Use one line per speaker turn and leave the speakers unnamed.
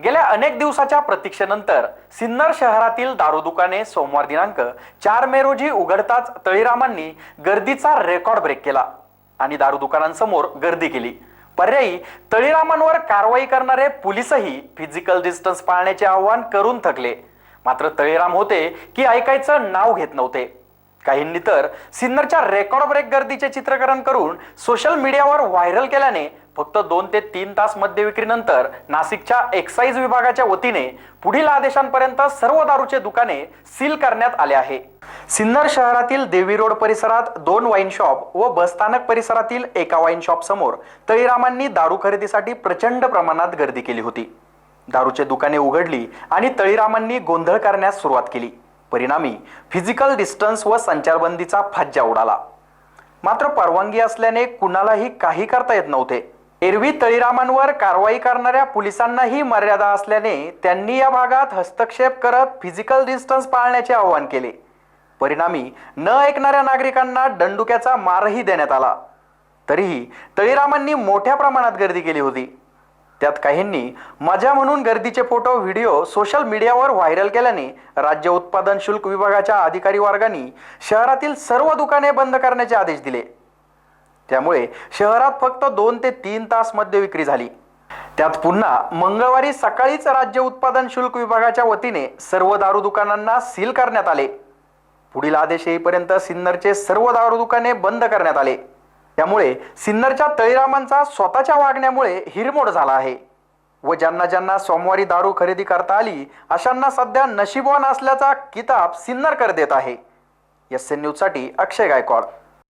गेल्या अनेक दिवसाच्या प्रतीक्षेनंतर सिन्नर शहरातील दारू दुकाने सोमवार दिनांक चार मे रोजी उघडताच तळीरामांनी गर्दीचा रेकॉर्ड ब्रेक केला आणि दारू दुकानांसमोर गर्दी केली. पर्यायी तळीरामांवर कारवाई करणारे पोलीसही फिजिकल डिस्टन्स पाळण्याचे आवाहन करून थकले. मात्र तळीराम होते की ऐकायचं नाव घेत नव्हते. काहींनी तर सिन्नरच्या रेकॉर्ड ब्रेक गर्दीचे चित्रकरण करून सोशल मीडियावर व्हायरल केल्याने फक्त दोन ते तीन तास मद्य विक्रीनंतर नाशिकच्या एक्साईज विभागाच्या वतीने पुढील आदेशांपर्यंत सर्व दारूचे दुकाने सील करण्यात आले आहे. सिन्नर शहरातील देवी रोड परिसरात दोन वाईन शॉप व बसस्थानक परिसरातील एका वाईन शॉप समोर तळीरामांनी दारू खरेदीसाठी प्रचंड प्रमाणात गर्दी केली होती. दारूचे दुकाने उघडली आणि तळीरामांनी गोंधळ करण्यास सुरुवात केली. परिणामी फिजिकल डिस्टन्स व संचारबंदीचा फज्जा उडाला. मात्र परवानगी असल्याने कुणालाही काही करता येत नव्हते. एरवी तळीरामांवर कारवाई करणाऱ्या पोलिसांनाही मर्यादा असल्याने त्यांनी या भागात हस्तक्षेप करत फिजिकल डिस्टन्स पाळण्याचे आवाहन केले. परिणामी न ऐकणाऱ्या नागरिकांना दंडुक्याचा मारही देण्यात आला. तरीही तळीरामांनी मोठ्या प्रमाणात गर्दी केली होती. त्यात काहींनी मजा म्हणून गर्दीचे फोटो व्हिडिओ सोशल मीडियावर व्हायरल केल्याने राज्य उत्पादन शुल्क विभागाच्या अधिकारी वर्गाने शहरातील सर्व दुकाने बंद करण्याचे आदेश दिले. त्यामुळे शहरात फक्त दोन ते तीन तास मद्य विक्री झाली. त्यात पुन्हा मंगळवारी सकाळीच राज्य उत्पादन शुल्क विभागाच्या वतीने सर्व दारू दुकानांना सील करण्यात आले. पुढील आदेश येईपर्यंत सिन्नरचे सर्व दारू दुकाने बंद करण्यात आले. त्यामुळे सिन्नरच्या तळीरामांचा स्वतःच्या वागण्यामुळे हिरमोड झाला आहे. व ज्यांना ज्यांना सोमवारी दारू खरेदी करता आली अशांना सध्या नशीबवान असल्याचा किताब सिन्नरकर देत आहे. एस एन न्यूजसाठी अक्षय गायकवाड.